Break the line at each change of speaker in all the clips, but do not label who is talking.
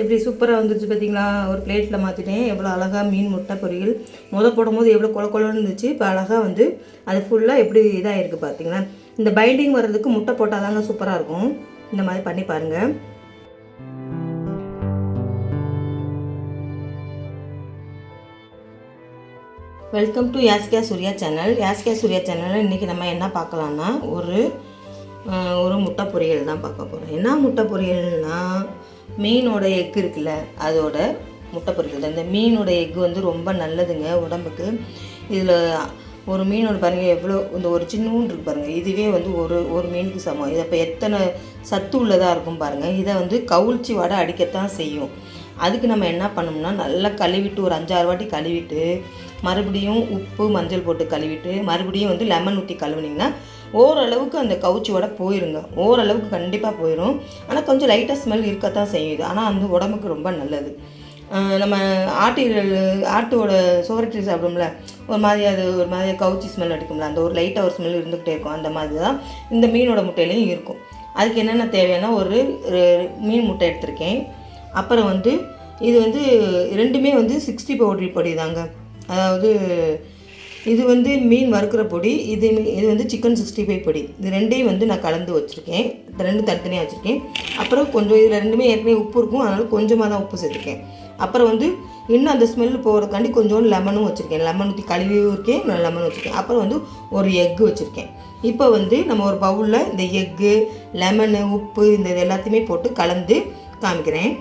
எப்படி சூப்பராக வந்துருச்சு பார்த்தீங்களா ஒரு பிளேட்டில் மாற்றிட்டேன் எவ்வளோ அழகாக மீன் முட்டை பொரியல். முத போடும்போது எவ்வளோ கொல கொலன்னு இருந்துச்சு. இப்போ அழகாக வந்து அது ஃபுல்லாக எப்படி இதாக இருக்குது பார்த்தீங்களா இந்த பைண்டிங் வர்றதுக்கு முட்டை போட்டால் தாங்க சூப்பராக இருக்கும். இந்த மாதிரி பண்ணி பாருங்கள் welcome to Yaskiya Surya channel Yaskiya Surya சேனலில் இன்றைக்கி நம்ம என்ன பார்க்கலான்னா ஒரு ஒரு முட்டை பொரியல் தான் பார்க்க போகிறோம் என்ன முட்டை பொரியல்னா மீனோட எக் இருக்குல்ல அதோட முட்டை பொரியல் தான் இந்த மீனோட எக் வந்து ரொம்ப நல்லதுங்க உடம்புக்கு. இதில் ஒரு மீனோட பாருங்கள் எவ்வளோ இந்த ஒரு சின்னூண்டு இருக்கு பாருங்கள் இதுவே வந்து ஒரு ஒரு மீனுக்கு சமம். இதை இப்போ எத்தனை சத்து உள்ளதாக இருக்கும் பாருங்கள் இதை வந்து கவுழ்ச்சி வடை அடிக்கத்தான் செய்யும். அதுக்கு நம்ம என்ன பண்ணோம்னா நல்லா கழுவிட்டு ஒரு அஞ்சாறு வாட்டி கழுவிட்டு மறுபடியும் உப்பு மஞ்சள் போட்டு கழுவிட்டு மறுபடியும் வந்து லெமன் ஊற்றி கழுவுனீங்கன்னா ஓரளவுக்கு அந்த கவுச்சியோட போயிருங்க. ஓரளவுக்கு கண்டிப்பாக போயிடும் ஆனால் கொஞ்சம் லைட்டாக ஸ்மெல் இருக்கத்தான் செய்யுது ஆனால் அந்த உடம்புக்கு ரொம்ப நல்லது. நம்ம ஆட்டு ஆட்டோட சோரட்டி சாப்பிடும்ல ஒரு மாதிரி அது ஒரு மாதிரி கவுச்சி ஸ்மெல் அடிக்கும்ல அந்த ஒரு லைட்டாக ஒரு ஸ்மெல் இருந்துகிட்டே இருக்கும் அந்த மாதிரி தான் இந்த மீனோட முட்டையிலையும் இருக்கும். அதுக்கு என்னென்ன தேவையான ஒரு ரெ- மீன் முட்டை எடுத்திருக்கேன். அப்புறம் வந்து இது வந்து ரெண்டுமே வந்து சிக்ஸ்டி பவுடரி பொடி தாங்க. அதாவது இது வந்து மீன் வறுக்கிற பொடி இது இது வந்து சிக்கன் சிக்ஸ்டி ஃபைவ் பொடி. இது ரெண்டையும் வந்து நான் கலந்து வச்சுருக்கேன். ரெண்டு ரெண்டும் தனித்தனியாக வச்சுருக்கேன். அப்புறம் கொஞ்சம் இதில் ரெண்டுமே ஏற்கனவே உப்பு இருக்கும். அதனால் கொஞ்சமாக தான் உப்பு சேர்த்துருக்கேன். அப்புறம் வந்து இன்னும் அந்த ஸ்மெல் போகிறதுக்காண்டி கொஞ்சோண்டு லெமனும் வச்சுருக்கேன். லெமன் ஊற்றி கழுவியும் இருக்கேன். நான் லெமன் வச்சுருக்கேன். அப்புறம் வந்து ஒரு எக்கு வச்சுருக்கேன். இப்போ வந்து நம்ம ஒரு பவுலில் இந்த எக்கு லெமனு உப்பு இந்த இது எல்லாத்தையுமே போட்டு கலந்து காமிக்கிறேன்.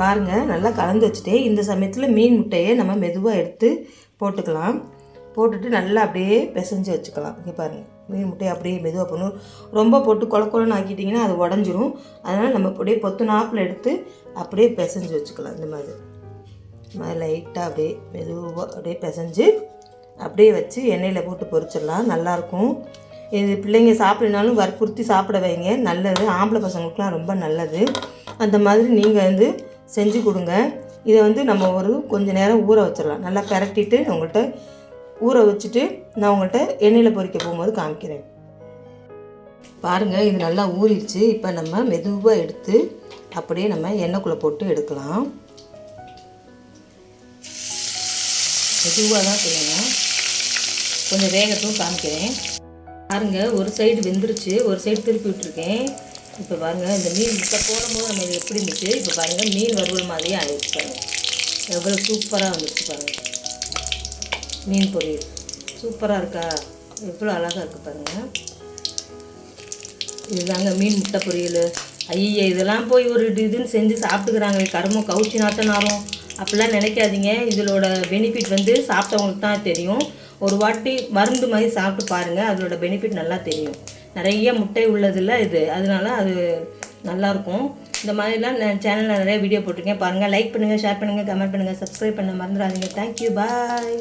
பாருங்கள் நல்லா கலந்து வச்சுட்டு இந்த சமயத்தில் மீன் முட்டையை நம்ம மெதுவாக எடுத்து போட்டுக்கலாம். போட்டுட்டு நல்லா அப்படியே பிசைஞ்சு வச்சுக்கலாம். இங்கே பாருங்கள் மீன் முட்டையை அப்படியே மெதுவாக பண்ணணும் ரொம்ப போட்டு கொல கொலன்னு ஆக்கிட்டிங்கன்னா அது உடஞ்சிரும். அதனால் நம்ம அப்படியே பொத்து நாப்பில் எடுத்து அப்படியே பிசைஞ்சு வச்சுக்கலாம். இந்த மாதிரி. இந்த மாதிரி லைட்டாக அப்படியே மெதுவாக அப்படியே பிசைஞ்சு அப்படியே வச்சு எண்ணெயில் போட்டு பொரிச்சிடலாம். நல்லாயிருக்கும் இது பிள்ளைங்க சாப்பிடனாலும் வற்புறுத்தி சாப்பிட வைங்க. நல்லது. ஆம்பளை பசங்களுக்குலாம் ரொம்ப நல்லது. அந்த மாதிரி நீங்கள் வந்து செஞ்சு கொடுங்க. இதை வந்து நம்ம ஒரு கொஞ்ச நேரம் ஊற வச்சிடலாம். நல்லா பிரட்டிட்டு உங்கள்கிட்ட ஊற வச்சுட்டு நான் உங்கள்கிட்ட எண்ணெயில் பொறிக்க போகும்போது காமிக்கிறேன். பாருங்கள் இது நல்லா ஊறிடுச்சு. இப்போ நம்ம மெதுவாக எடுத்து அப்படியே நம்ம எண்ணெய்க்குள்ளே போட்டு எடுக்கலாம். மெதுவாக தான் செய்யணும். கொஞ்சம் வேகத்தும் காமிக்கிறேன். பாருங்கள் ஒரு சைடு வெந்துருச்சு. ஒரு சைடு திருப்பி விட்டுருக்கேன். இப்போ பாருங்கள் இந்த மீன் இப்போ போடும்போது நம்ம எப்படி இருந்துச்சு? இப்போ பாருங்கள் மீன் வறுவல் மாதிரியே ஆயிடுச்சு. எவ்வளோ சூப்பராக வந்துருச்சு பாருங்க. மீன் பொரியல் சூப்பராக இருக்கா? எவ்வளோ அழகாக இருக்குது பாருங்கள் இதுதாங்க மீன் முட்டை பொரியல். ஐயா இதெல்லாம் போய் ஒரு இதுன்னு செஞ்சு சாப்பிட்டுக்கிறாங்க. கருமம் கவுச்சி நாட்ட நாரும். அப்படிலாம் நினைக்காதீங்க. இதோட பெனிஃபிட் வந்து சாப்பிட்டவங்களுக்கு தான் தெரியும். ஒரு வாட்டி மருந்து மாதிரி சாப்பிட்டு பாருங்கள் அதோட பெனிஃபிட் நல்லா தெரியும். நிறைய முட்டை உள்ளதில் இது. அதனால அது நல்லாயிருக்கும் இந்த மாதிரிலாம் நான் சேனலில் நிறைய வீடியோ போட்டிருக்கேன். பாருங்கள் லைக் பண்ணுங்கள் ஷேர் பண்ணுங்கள் கமெண்ட் பண்ணுங்கள் சப்ஸ்கிரைப் பண்ண மறந்துடாதீங்க. Thank you bye